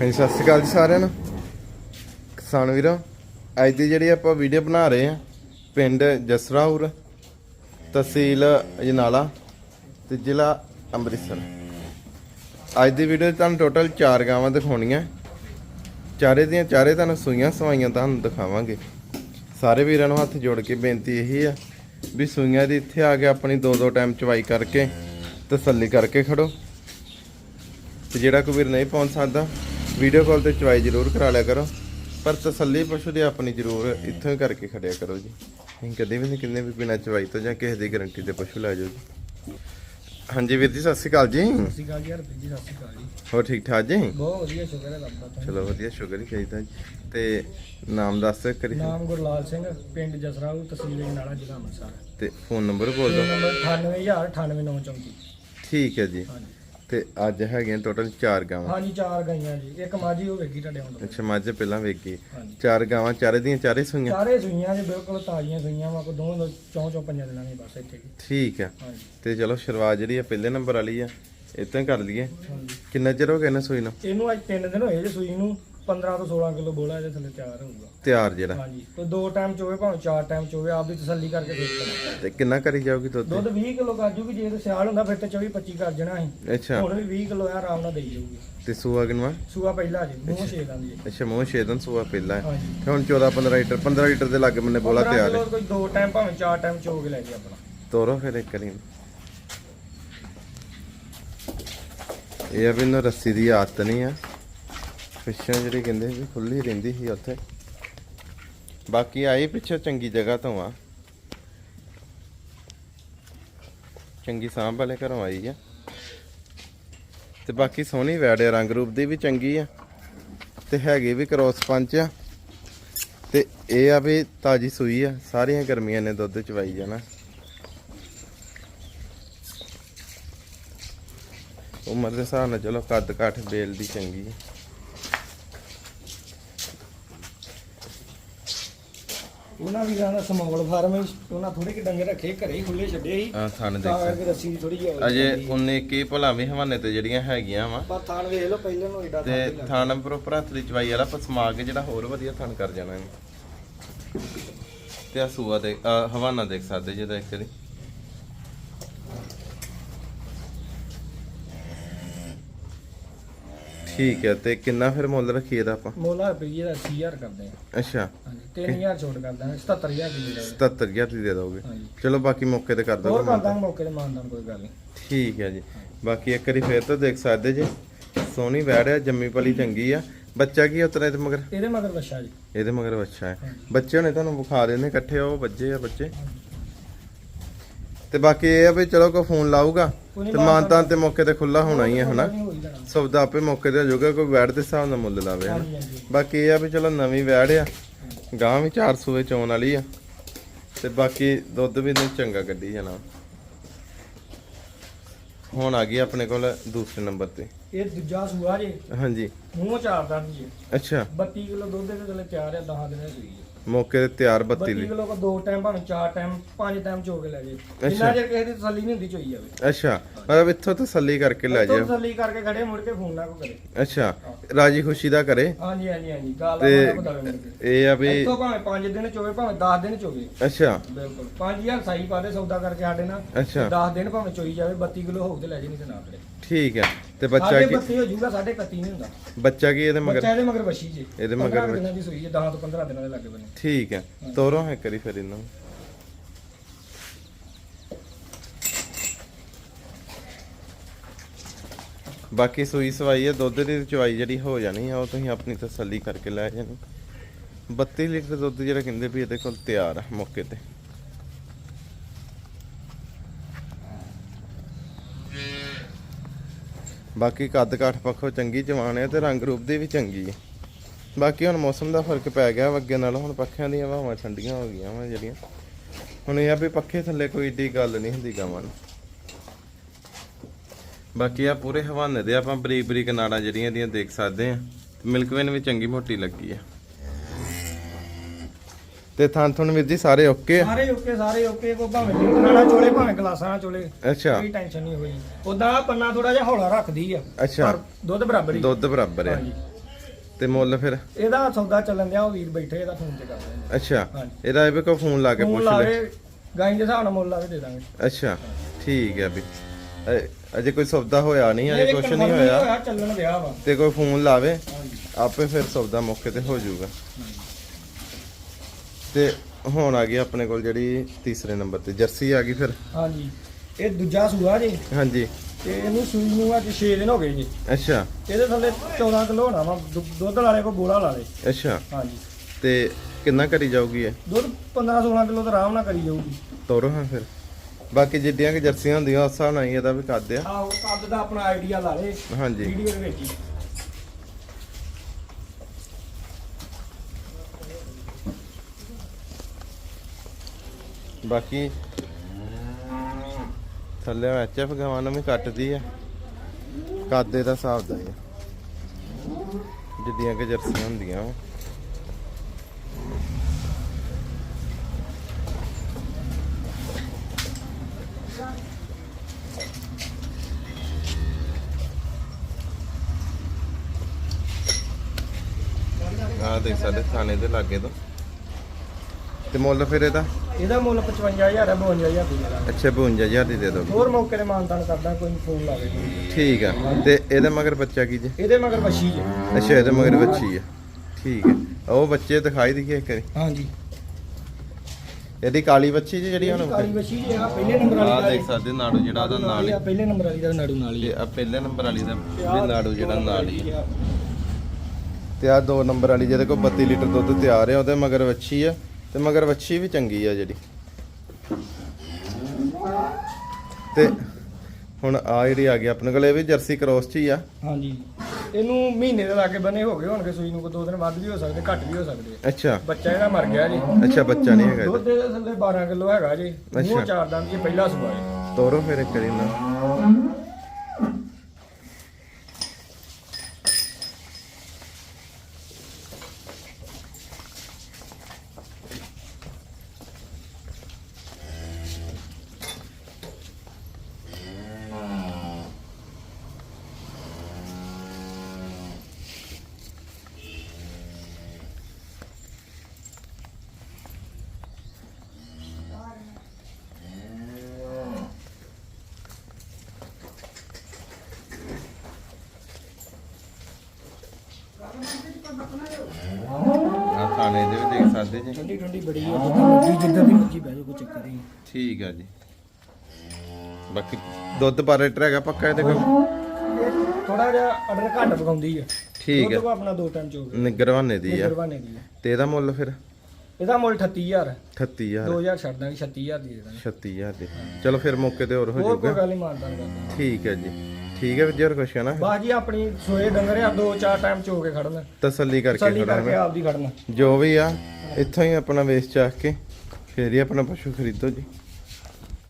ਹਾਂਜੀ, ਸਤਿ ਸ਼੍ਰੀ ਅਕਾਲ ਜੀ ਸਾਰਿਆਂ ਨੂੰ। ਕਿਸਾਨ ਵੀਰਾਂ, ਅੱਜ ਦੀ ਜਿਹੜੀ ਆਪਾਂ ਵੀਡੀਓ ਬਣਾ ਰਹੇ ਆ ਪਿੰਡ ਜਸਰਾਉਰ ਤਹਿਸੀਲ ਅਜਨਾਲਾ ਤੇ ਜ਼ਿਲ੍ਹਾ ਅੰਮ੍ਰਿਤਸਰ। ਅੱਜ ਦੀ ਵੀਡੀਓ ਤੁਹਾਨੂੰ ਟੋਟਲ 4 ਗਾਵਾਂ ਦਿਖਾਉਣੀਆਂ। ਚਾਰੇ ਦੀਆਂ ਚਾਰੇ ਤੁਹਾਨੂੰ ਸੂਈਆਂ, ਸਵਾਈਆਂ ਤੁਹਾਨੂੰ ਦਿਖਾਵਾਂਗੇ। ਸਾਰੇ ਵੀਰਾਂ ਨੂੰ ਹੱਥ ਜੋੜ ਕੇ ਬੇਨਤੀ ਇਹੀ ਆ ਵੀ ਸੂਈਆਂ ਦੀ ਇੱਥੇ ਆ ਕੇ ਆਪਣੀ ਦੋ ਦੋ ਟਾਈਮ ਚਵਾਈ ਕਰਕੇ ਤਸੱਲੀ ਕਰਕੇ ਖੜੋ। ਤੇ ਜਿਹੜਾ ਕੋਈ ਵੀਰ ਨਹੀਂ ਪਹੁੰਚ ਸਕਦਾ ਵੀਡੀਓ ਕਾਲ ਤੇ ਚਵਾਈ ਜ਼ਰੂਰ ਕਰਾ ਲਿਆ ਕਰੋ। ਪਰ ਤਸੱਲੀ ਪਸ਼ੂ ਦੀ ਆਪਣੀ ਜ਼ਰੂਰ ਇੱਥੋਂ ਹੀ ਕਰਕੇ ਖੜਿਆ ਕਰੋ ਜੀ। ਅਸੀਂ ਕਦੇ ਵੀ ਨਹੀਂ ਕਿੰਨੇ ਵੀ ਬਿਨਾਂ ਚਵਾਈ ਤੋਂ ਜਾਂ ਕਿਸੇ ਦੀ ਗਾਰੰਟੀ ਤੇ ਪਸ਼ੂ ਲੈ ਜਾਓ ਜੀ। ਹਾਂਜੀ ਵੀਰ ਜੀ ਸਤਿ ਸ਼੍ਰੀ ਅਕਾਲ ਜੀ। ਸਤਿ ਸ਼੍ਰੀ ਅਕਾਲ ਜੀ ਹਰਪ੍ਰੀਤ ਜੀ ਸਤਿ ਸ਼੍ਰੀ ਅਕਾਲ ਜੀ। ਹੋਰ ਠੀਕ ਠਾਕ ਜੀ? ਬਹੁਤ ਵਧੀਆ ਸ਼ੁਕਰ ਹੈ ਰੱਬ ਦਾ। ਚਲੋ ਵਧੀਆ ਸ਼ੁਕਰ ਹੀ ਚਾਹੀਦਾ ਜੀ। ਤੇ ਨਾਮ ਦੱਸ ਕਰੀ ਨਾਮ ਗੁਰਲਾਲ ਸਿੰਘ ਪਿੰਡ ਜਸਰਾਉ ਤਹਿਸੀਲ ਨਾਲਾ ਜ਼ਿਲ੍ਹਾ ਅੰਮ੍ਰਿਤਸਰ। ਤੇ ਫੋਨ ਨੰਬਰ ਬੋਲ ਦਿਓ। ਨੰਬਰ 9809894 ਠੀਕ ਹੈ ਜੀ। ਹਾਂਜੀ। ਤੇ ਅੱਜ ਹੈਗੇ ਟੋਟਲ 4 ਗਾਵਾਂ। ਹਾਂਜੀ ਚਾਰ ਗਾਈਆਂ ਜੀ। ਇੱਕ ਮਾਝੀ ਹੋਵੇਗੀ ਤੁਹਾਡੇ ਹੁਣ। ਅੱਛਾ ਮੱਝ ਪਹਿਲਾਂ ਵੇਖੀ ਹਾਂਜੀ। ਚਾਰ ਗਾਵਾਂ ਚਾਰੇ ਦੀਆਂ ਚਾਰੇ ਸੂਈਆਂ? ਚਾਰੇ ਸੂਈਆਂ ਜੀ ਬਿਲਕੁਲ ਤਾਜ਼ੀਆਂ ਸੂਈਆਂ ਵਾ ਕੋ ਦੋਵਾਂ ਦੋ ਚੌਂ ਚੌਂ ਪੰਜਾਂ ਦਿਨਾਂ ਦੀ ਬਸ ਇੱਥੇ। ਕੀ ਠੀਕ ਹਾਂਜੀ। ਤੇ ਚਲੋ ਸ਼ੁਰੂਆਤ ਜਿਹੜੀ ਆ ਪਹਿਲੇ ਨੰਬਰ ਵਾਲੀ ਆ। ਇਤਾਂ ਕਰ ਲਈਏ। ਹਾਂਜੀ। ਕਿੰਨਾ ਚਿਰ ਹੋ ਗਿਆ ਨਾ ਸੂਈ ਨੂੰ? ਇਹਨੂੰ ਅੱਜ 3 ਦਿਨ ਹੋਏ ਜੀ ਸੂਈ ਨੂੰ। 15 ਤੋਂ 16 ਕਿਲੋ ਬੋਲਾ ਇਹਦੇ ਥੱਲੇ ਤਿਆਰ ਹੋਊਗਾ। ਤਿਆਰ ਜਿਹੜਾ। ਹਾਂਜੀ ਕੋਈ ਦੋ ਟਾਈਮ ਚੋਵੇ ਭਾਵੇਂ ਚਾਰ ਟਾਈਮ ਚੋਵੇ ਆਪ ਦੀ ਤਸੱਲੀ ਕਰਕੇ ਦੇਖ ਲੈਣਾ। ਤੇ ਕਿੰਨਾ ਕਰੀ ਜਾਊਗੀ ਦੁੱਧ? ਦੁੱਧ 20 ਕਿਲੋ ਕਾਜੂ ਵੀ ਜੇ ਤੇ ਸਿਆਲ ਹੁੰਦਾ ਫਿਰ ਤੇ 24 25 ਕਰ ਜਣਾ ਸੀ ਅੱਛਾ। ਹੁਣ ਵੀ 20 ਕਿਲੋ ਆ ਆਰਾਮ ਨਾਲ ਦੇਈ ਜਾਊਗੀ। ਤੇ ਸੂਆ ਕਿੰਨਾ? ਸੂਆ ਪਹਿਲਾ ਜੀ ਮੂੰਹ ਛੇ ਦਾ ਜੀ ਅੱਛਾ ਮੋਹ ਛੇਦਨ ਸੂਆ ਪਹਿਲਾ। ਹੈ ਹਾਂਜੀ। ਤੇ ਹੁਣ 14 15 ਲੀਟਰ 15 ਲੀਟਰ ਦੇ ਲਾਗੇ ਬੰਨੇ ਬੋਲਾ 15 ਤਿਆਰ ਹੈ। ਕਿਲੋ ਕੋਈ ਦੋ ਟਾਈਮ ਭਾਵੇਂ ਚਾਰ ਟਾਈਮ ਚੋ ਕੇ ਲੈ ਜੀ ਆਪਣਾ। ਤੋਰੋ ਫਿਰ ਇੱਕ ਕਰੀ ਇਹ ਆ ਵੀ ਇਹਨੂੰ ਰੱਸੀ ਦੀ ਆਦਤ ਨਹੀਂ ਆ। ਪਿੱਛੋਂ ਜਿਹੜੀ ਕਹਿੰਦੇ ਸੀ ਖੁੱਲੀ ਰਹਿੰਦੀ ਸੀ ਉੱਥੇ। ਬਾਕੀ ਆਈ ਪਿੱਛੋਂ ਚੰਗੀ ਜਗ੍ਹਾ ਤੋਂ ਆ। ਚੰਗੀ ਸਾਂਭ ਵਾਲੇ ਘਰੋਂ ਆਈ ਆ। ਤੇ ਬਾਕੀ ਸੋਹਣੀ ਵੈੜ ਆ, ਰੰਗ ਰੂਪ ਦੀ ਵੀ ਚੰਗੀ ਆ। ਤੇ ਹੈਗੀ ਵੀ ਕ੍ਰੋਸ ਪੰਚ ਆ। ਤੇ ਇਹ ਆ ਵੀ ਤਾਜੀ ਸੂਈ ਆ, ਸਾਰੀਆਂ ਗਰਮੀਆਂ ਨੇ ਦੁੱਧ ਚਵਾਈ ਜਾਣਾ। ਉਮਰ ਦੇ ਹਿਸਾਬ ਨਾਲ ਚਲੋ ਕੱਦ ਕਾਠ ਬੇਲ ਦੀ ਚੰਗੀ ਹੈ ਉਹਨਾਂ ਵੀ ਦਾ ਸਮਾਲ ਫਾਰਮ ਵਿੱਚ ਉਹਨਾਂ ਥੋੜੇ ਕਿ ਡੰਗਰ ਰੱਖੇ ਘਰੇ ਹੀ ਖੁੱਲੇ ਛੱਡੇ ਸੀ। ਆ ਥਣ ਤਾਂ ਦੇਖ ਕਰਕੇ ਰੱਸੀ ਥੋੜੀ ਜਿਹੀ ਹੌਲੀ ਅਜੇ। 19 ਕੀ ਭਲਾ ਵੀ ਹਵਾਨੇ ਤੇ ਜਿਹੜੀਆਂ ਹੈਗੀਆਂ ਵਾ। ਪਰ ਥਾਣ ਵੇਖ ਲਓ ਪਹਿਲਾਂ ਨੂੰ ਏਡਾ ਤੇ ਥਾਣ ਥਣ ਪ੍ਰੋਪਰ ਹੱਥ ਦੀ ਚਵਾਈ ਵਾਲਾ ਪਸਮਾ ਕੇ ਜਿਹੜਾ ਹੋਰ ਵਧੀਆ ਥਣ ਕਰ ਜਾਣਾ ਇਹਨੇ। ਤੇ ਆ ਸੂਆ ਦੇ ਹਵਾਨਾ ਦੇਖ ਸਕਦੇ ਜਿਹਦਾ ਇੱਕ ਵਾਰੀ। ਠੀਕ ਹੈ ਤੇ ਕਿੰਨਾ ਫਿਰ ਮੁੱਲ ਰੱਖੀਏ ਦਾ ਆਪਾਂ? ਮੋਲਾ ਰੁਪਈਏ ਦਾ 80000 ਕਰਦੇ ਆ ਅੱਛਾ। ਹਾਂਜੀ 3000 ਛੋਟ ਕਰਦਾ 77000 ਦੀ ਦੇ ਦਾਂਗੇ 77000 ਦੀ ਦੇ ਦੋਗੇ। ਹਾਂਜੀ। ਚਲੋ ਬਾਕੀ ਮੌਕੇ ਤੇ ਕਰ ਹੋਰ ਦੋਗੇ ਕਰ ਦਾਂਗੇ ਮੌਕੇ ਤੇ ਮਾਨਦਾਨ ਕੋਈ ਗੱਲ ਨਹੀਂ। ਠੀਕ ਹੈ ਜੀ। ਬਾਕੀ ਇੱਕ ਵਾਰੀ ਫੇਰ ਤੋਂ ਦੇਖ ਸਕਦੇ ਜੀ। ਸੋਹਣੀ ਵੈੜ ਆ ਜੰਮੀ ਪਲੀ ਚੰਗੀ ਆ। ਬੱਚਾ ਕੀ ਉਤਰੇ ਤੇ ਮਗਰ? ਇਹਦੇ ਮਗਰ ਬੱਛਾ ਜੀ। ਇਹਦੇ ਮਗਰ ਬੱਚਾ ਹੈ। ਬੱਚੇ ਨੇ ਤੁਹਾਨੂੰ ਵਿਖਾ ਦੇਣੇ ਇਕੱਠੇ ਉਹ ਬੱਚੇ ਆ ਬੱਚੇ। ਤੇ ਬਾਕੀ ਇਹ ਆ ਵੀ ਚਲੋ ਕੋਈ ਫੋਨ ਲਾਊਗਾ। ਨੀ ਤੇ ਮਾਨਤਾਂ ਤੇ ਮੌਕੇ ਤੇ ਖੁੱਲਾ ਹੋਣਾ ਹੀ ਹੈ ਹਨਾ? ਸੌਦਾ ਆਪੇ ਮੌਕੇ ਤੇ ਹੋ ਜਾਊਗਾ ਕੋਈ ਵੈੜ ਦੇ ਹਿਸਾਬ ਨਾਲ ਮੁੱਲ ਲਾਵੇ ਹਨਾ? ਬਾਕੀ ਇਹ ਆ ਵੀ ਚਲੋ ਨਵੀਂ ਵੈੜ ਆ। ਗਾਂ ਵੀ 400 ਵਿੱਚ ਆਉਣ ਵਾਲੀ ਆ। ਤੇ ਬਾਕੀ ਦੁੱਧ ਵੀ ਨੇ ਚੰਗਾ ਕੱਢੀ ਜਾਣਾ। ਹੁਣ ਆ ਗਈ ਆਪਣੇ ਕੋਲ ਦੂਸਰੇ ਨੰਬਰ ਤੇ। ਇਹ ਦੂਜਾ ਸੂਆ ਜੀ। ਹਾਂਜੀ। ਮੂੰਹ ਚਾਰ ਦਾ ਜੀ। ਅੱਛਾ। 32 ਕਿਲੋ ਦੁੱਧ ਦੇ ਥੱਲੇ ਤਿਆਰ ਆ 10 ਦਿਨਾਂ ਦੀ ਮੌਕੇ ਤੇ ਤਿਆਰ 32 32 ਲਈ। ਕਿਲੋ ਕੋ ਦੋ ਟਾਈਮ ਭਾਵੇਂ ਚਾਰ ਟਾਈਮ ਪੰਜ ਟਾਈਮ ਚੋ ਕੇ ਲੈ ਜੇ ਜਿੰਨਾ ਜੇ ਕਿਸੇ ਦੀ ਤਸੱਲੀ ਨਹੀਂ ਹੁੰਦੀ ਚੋਈ ਜਾਵੇ। ਅੱਛਾ। ਮਤਲਬ ਇੱਥੋਂ ਤਸੱਲੀ ਕਰਕੇ ਲੈ ਜਾਓ ਤਸੱਲੀ ਕਰਕੇ ਖੜੇ ਮੁੜ ਕੇ ਫੋਨ ਨਾ ਕੋ ਕਰੇ। ਅੱਛਾ। ਰਾਜੀ ਖੁਸ਼ੀ ਦਾ ਕਰੇ। ਹਾਂਜੀ ਹਾਂਜੀ ਹਾਂਜੀ। ਗੱਲ ਤੇ ਇਹ ਆ ਵੀ ਇੱਥੋਂ ਭਾਵੇਂ 5 ਦਿਨ ਚੋਵੇ ਭਾਵੇਂ 10 ਦਿਨ ਚੋਵੇ ਅੱਛਾ। ਬਿਲਕੁਲ। 5000 ਸਾਈ ਪਾ ਦੇ ਸੌਦਾ ਕਰਕੇ ਸਾਡੇ ਨਾਲ। ਅੱਛਾ। 10 ਦਿਨ ਭਾਵੇਂ ਚੋਈ ਜਾਵੇ 32 ਕਿਲੋ ਹੋਊ ਤੇ ਲੈ ਜੇ ਨਹੀਂ ਤੇ ਨਾ ਕਰੇ ਠੀਕ ਹੈ। ਤੇ ਬੱਚਾ ਸਾਡੇ ਕੀ ਬੱਤੀ ਹੋ ਜਾਊਗਾ ਸਾਡੇ 31 ਨਹੀਂ ਹੁੰਦਾ। ਬੱਚਾ ਕੀ ਇਹਦੇ ਮਗਰ? ਬੱਚਾ ਇਹਦੇ ਮਗਰ ਵਸ਼ੀ ਜੀ। ਇਹਦੇ ਮਗਰ 15 ਦਿਨਾਂ ਦੀ ਸੂਈ ਹੈ 10 ਤੋਂ 15 ਦਿਨਾਂ ਦੇ ਲੱਗੇ ਬਨੇ ਠੀਕ ਹੈ ਤੋਰੋ ਹੈ ਕਰੀ ਫਿਰ ਇਹਨੂੰ। ਬਾਕੀ ਸੂਈ ਸਵਾਈ ਹੈ ਦੁੱਧ ਦੀ ਚਵਾਈ ਜਿਹੜੀ ਹੋ ਜਾਣੀ ਆ ਉਹ ਤੁਸੀਂ ਆਪਣੀ ਤਸੱਲੀ ਕਰਕੇ ਲੈ ਜਾਣੀ। 32 ਲੀਟਰ ਦੁੱਧ ਜਿਹੜਾ ਕਹਿੰਦੇ ਵੀ ਇਹਦੇ ਕੋਲ ਤਿਆਰ ਆ ਮੌਕੇ ਤੇ। ਬਾਕੀ ਕੱਦ ਕਾਠ ਪੱਖੋਂ ਚੰਗੀ ਜਵਾਨ ਹੈ ਤੇ ਰੰਗ ਰੂਪ ਦੀ ਵੀ ਚੰਗੀ ਹੈ ਬਾਕੀ ਹੁਣ ਮੌਸਮ ਦਾ ਫ਼ਰਕ ਪੈ ਗਿਆ ਵਾ ਅੱਗੇ ਨਾਲੋਂ, ਹੁਣ ਪੱਖਿਆਂ ਦੀਆਂ ਹਵਾਵਾਂ ਠੰਡੀਆਂ ਹੋ ਗਈਆਂ ਵਾ ਜਿਹੜੀਆਂ। ਹੁਣ ਇਹ ਆ ਵੀ ਪੱਖੇ ਥੱਲੇ ਕੋਈ ਏਡੀ ਗੱਲ ਨਹੀਂ ਹੁੰਦੀ ਗਾਵਾਂ ਨੂੰ ਬਾਕੀ ਆ ਪੂਰੇ ਹਵਾਨੇ ਦੇ ਆਪਾਂ ਬਰੀਕ ਬਰੀਕ ਨਾੜਾਂ ਜਿਹੜੀਆਂ ਦੀਆਂ ਦੇਖ ਸਕਦੇ ਆ। ਮਿਲਕਵੇਨ ਵੀ ਚੰਗੀ ਮੋਟੀ ਲੱਗੀ ਆ। ਤੇ ਥਾਂ ਥੁਣ ਵੀਰ ਜੀ ਸਾਰੇ ਓਕੇ ਆ? ਸਾਰੇ ਓਕੇ ਸਾਰੇ ਓਕੇ ਕੋ ਭਾਵੇਂ ਨਾਲ ਚੋਲੇ ਭਾਵੇਂ ਗਲਾਸਾਂ ਨਾਲ ਚੋਲੇ ਅੱਛਾ। ਕੋਈ ਟੈਨਸ਼ਨ ਨਹੀਂ ਹੋਈ। ਉਦਾਂ ਪੰਨਾ ਥੋੜਾ ਜਿਹਾ ਹੌਲਾ ਰੱਖਦੀ ਆ ਅੱਛਾ। ਪਰ ਦੁੱਧ ਬਰਾਬਰ ਹੀ। ਦੁੱਧ ਬਰਾਬਰ ਆ। ਹਾਂਜੀ। ਤੇ ਮੁੱਲ ਫਿਰ? ਇਹਦਾ ਸੌਦਾ ਚੱਲਣ ਦਿਆ ਉਹ ਵੀਰ ਬੈਠੇ ਇਹਦਾ ਫੋਨ ਤੇ ਕਰ ਲੈਂਦੇ ਅੱਛਾ। ਹਾਂਜੀ। ਇਹਦਾ ਇਹ ਕੋ ਫੋਨ ਲਾ ਕੇ ਪੁੱਛ ਲਾ ਲੈ। ਕੇ ਗਾਂ ਦੇ ਹਿਸਾਬ ਨਾਲ ਮੁੱਲ ਲਾ ਕੇ ਦੇ ਦਾਂਗੇ। ਅੱਛਾ। ਠੀਕ ਹੈ ਵੀ। ਅ- ਅਜੇ ਕੋਈ ਸੌਦਾ ਹੋਇਆ ਨਹੀਂ ਅਜੇ confirm ਨਹੀਂ ਹੋਇਆ। ਚੱਲਣ ਦਿਆ ਵਾ। ਤੇ ਕੋਈ ਫੋਨ ਲਾਵੇ ਆਪੇ ਫਿਰ ਸੌਦਾ ਮੌਕੇ ਤੇ ਹੋ ਜਾਊਗਾ। ਤੇ ਹੁਣ ਆ ਗਈ ਆਪਣੇ ਕੋਲ ਜਿਹੜੀ ਤੀਸਰੇ ਨੰਬਰ ਤੇ। ਜਰਸੀ ਆ ਗਈ ਫਿਰ? ਹਾਂਜੀ। ਇਹ ਦੂਜਾ ਸੂਆ ਜੀ। ਹਾਂਜੀ। ਤੇ ਇਹਨੂੰ ਸੂਈ ਨੂੰ ਅੱਜ 6 ਦਿਨ ਹੋ ਗਏ ਜੀ। ਅੱਛਾ। ਇਹਦੇ ਥੱਲੇ 14 ਕਿਲੋ ਹੋਣਾ ਵਾ। ਦੁ- ਦੁੱਧ ਵਾਲੇ ਕੋ ਬੋਲਾ ਲਾ ਲੇ। ਅੱਛਾ। ਹਾਂਜੀ। ਤੇ ਕਿੰਨਾ ਕਰੀ ਜਾਊਗੀ ਇਹ? ਦੁੱਧ 15 16 ਕਿਲੋ ਤਾਂ ਆਰਾਮ ਨਾਲ ਕਰੀ ਜਾਊਗੀ। ਤੋਰੋ ਹਾਂ ਫਿਰ। ਬਾਕੀ ਜਿੱਡੀਆਂ ਕਿ ਜਰਸੀਆਂ ਹੁੰਦੀਆਂ ਉਸ ਹਿਸਾਬ ਨਾਲ ਹੀ ਇਹਦਾ ਵੀ ਕੱਦ ਆ ਆਹੋ ਕੱਦ ਦਾ ਆਪਣਾ ਆਈਡੀਆ ਲਾ ਲੇ। ਹਾਂਜੀ। ਵੀਡੀਓ ਦੇ ਵਿੱਚ ਹੀ। ਬਾਕੀ ਥੱਲੇ ਐਚਐਫ ਗਾਵਾਂ ਨੂੰ ਵੀ ਕੱਟਦੀ ਆ। ਕਾਦੇ ਦਾ ਹਿਸਾਬ ਦਾ ਹੀ ਆ। ਕਿ ਜਰਸੀਆਂ ਹੁੰਦੀਆਂ ਆ ਦੇਖ ਸਾਡੇ ਥਾਣੇ ਦੇ ਲਾਗੇ ਤੋਂ। ਤੇ ਮੁੱਲ ਫਿਰ ਇਹਦਾ? ਇਹਦਾ ਮੁੱਲ 55000 ਹੈ 52000 ਰੁਪਏ ਦਾ ਅੱਛਾ 52000 ਦੀ ਦੇ ਦੋ ਹੋਰ ਮੌਕੇ ਤੇ ਮਾਨਤਾਨ ਕਰਦਾ ਕੋਈ ਫੋਨ ਲਾਵੇ। ਠੀਕ ਆ ਤੇ ਇਹਦੇ ਮਗਰ ਬੱਚਾ ਕੀ ਜੇ? ਇਹਦੇ ਮਗਰ ਵਸ਼ੀ ਜੀ ਅੱਛਾ ਇਹਦੇ ਮਗਰ ਬੱਚੀ ਆ। ਠੀਕ ਹੈ ਉਹ ਬੱਚੇ ਦਿਖਾਈ ਦਿਖੇ ਇੱਕ ਵਾਰੀ। ਹਾਂਜੀ। ਇਹਦੀ ਕਾਲੀ ਬੱਚੀ ਜੀ ਜਿਹੜੀ ਹੁਣ ਕਾਲੀ ਵਸ਼ੀ ਜੀ ਆ ਪਹਿਲੇ ਨੰਬਰ ਆ ਵਾਲੀ ਦੇਖ ਸਕਦੇ ਨਾੜੂ ਜਿਹੜਾ ਉਹਦਾ ਨਾਲ। ਹੀ ਆ ਪਹਿਲੇ ਨੰਬਰ ਵਾਲੀ ਦਾ ਨਾੜੂ ਨਾਲ ਹੀ ਆ। ਆ ਪਹਿਲੇ ਨੰਬਰ ਵਾਲੀ ਦਾ ਵੀ ਨਾੜੂ ਜਿਹੜਾ ਨਾਲ ਹੀ ਆ। ਆ। ਤੇ ਆ ਦੋ ਨੰਬਰ ਵਾਲੀ ਜਿਹਦੇ ਕੋਲ 32 ਲੀਟਰ ਦੁੱਧ ਤਿਆਰ ਆ ਉਹਦੇ ਮਗਰ ਵੱਛੀ ਆ। ਤੇ ਮਗਰ ਵੱਛੀ ਵੀ ਚੰਗੀ ਆ ਜਿਹੜੀ। ਤੇ ਹੁਣ ਆ ਜਿਹੜੀ ਆ ਗਈ ਆਪਣੇ ਕੋਲ ਇਹ ਵੀ ਜਰਸੀ ਕ੍ਰੋਸ ਚ ਹੀ ਆ। ਹਾਂਜੀ। ਇਹਨੂੰ ਮਹੀਨੇ ਦੇ ਲਾਗੇ ਬਨੇ ਹੋ ਗਏ ਹੋਣਗੇ ਸੂਈ ਨੂੰ ਕੋਈ ਦੋ ਦਿਨ ਵੱਧ ਵੀ ਹੋ ਸਕਦੇ ਘੱਟ ਵੀ ਹੋ ਸਕਦੇ। ਅੱਛਾ। ਬੱਚਾ ਇਹਦਾ ਮਰ ਗਿਆ ਜੀ। ਅੱਛਾ ਬੱਚਾ ਨਹੀਂ ਹੈਗਾ ਦੁੱਧ ਇਹਦਾ ਦੇ ਥੱਲੇ 12 ਕਿਲੋ ਹੈਗਾ ਜੀ। ਅੱਛਾ। ਉਹ ਚਾਰ ਦੰਦ ਜੀ ਪਹਿਲਾ ਸੂਆ ਹੈ ਤੋਰੋ ਫਿਰ ਇੱਕ ਵਾਰੀ ਨਾ। ਆ ਖਾਣੇ ਦੇ ਵੀ ਦੇਖ ਸਕਦੇ ਜੀ। ਠੰਡੀ ਠੰਡੀ ਬੜੀ ਹੈ ਜਿੱਦਾਂ ਮਰਜ਼ੀ ਜਿੱਦਾਂ ਦੀ ਮਰਜ਼ੀ ਬਹਿ ਜਾਓ ਕੋਈ ਚੱਕਰ ਨਹੀਂ। ਠੀਕ ਆ ਜੀ। ਬਾਕੀ ਦੁੱਧ ਪਰ ਲੀਟਰ ਹੈਗਾ ਪੱਕਾ ਇਹਦੇ ਕੋਲ? ਥੋੜਾ ਜਿਹਾ ਆਰਡਰ ਘੱਟ ਪਕਾਉਂਦੀ ਹੈ ਠੀਕ ਦੁੱਧ ਹੈ ਕੋ ਆਪਣਾ ਦੋ ਟਾਈਮ ਚੋਗ ਨਿਗਰਵਾਨੇ ਦੀ ਆ। ਨਿਰਵਾਨੇ ਦੀ ਹੈ ਤੇ ਇਹਦਾ ਮੁੱਲ ਫਿਰ? ਇਹਦਾ ਮੁੱਲ 38000 ਹੈ 38000 2000 ਛੱਡ ਦਾਂਗੇ 36000 ਦੀ ਦੇ ਦਾਂਗੇ। 36000 ਦੀ। ਚਲੋ ਫਿਰ ਮੌਕੇ ਤੇ ਹੋਰ ਹੋ ਹੋਰ ਕੋਈ ਜਾਊਗਾ। ਗੱਲ ਨਹੀਂ ਮਾਨਤਾ ਕਰਦਾ। ਠੀਕ ਹੈ ਜੀ। ਠੀਕ ਹੈ ਵਿਜਰ ਕੁਛ ਹੈ ਨਾ ਬਾਜੀ ਆਪਣੀ ਸੋਏ ਡੰਗਰ ਆ ਦੋ ਚਾਰ ਟਾਈਮ ਚੋ ਕੇ ਖੜਨਾ। ਤਸੱਲੀ ਕਰਕੇ ਤਸੱਲੀ ਖੜਾ ਕਰਕੇ ਆਪਦੀ ਖੜਨਾ। ਜੋ ਵੀ ਆ ਇੱਥੋਂ ਹੀ ਆਪਣਾ ਵੇਚ ਚਾਹ ਕੇ ਫੇਰ ਹੀ ਆਪਣਾ ਪਸ਼ੂ ਖਰੀਦੋ ਜੀ।